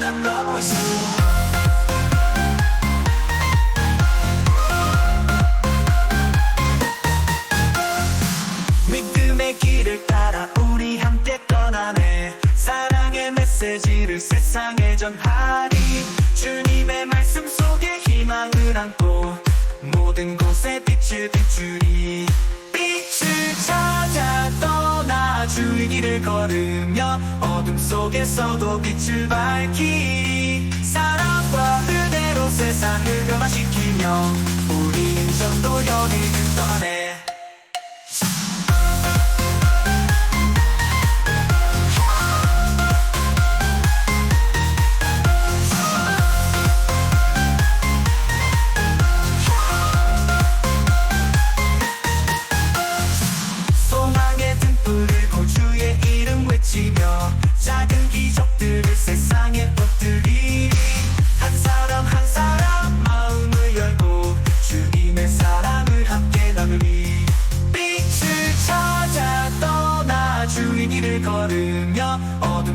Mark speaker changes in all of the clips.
Speaker 1: 답답하고 있어 믿음의 길을 따라 우리 함께 떠나네. 사랑의 메시지를 세상에 전하리. 주님의 말씀 속에 희망을 안고 모든 곳에 빛을 비추리. 빛을 찾아 떠 길을 걸으며 어둠 속에서도 빛을 밝히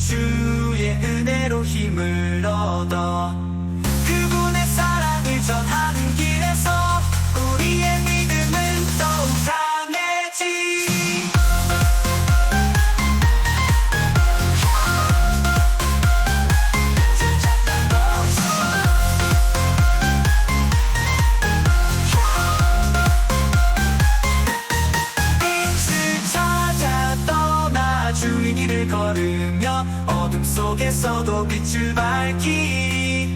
Speaker 1: 主へエネロヒ 주인 길을 걸으며 어둠 속에서도 빛을 밝히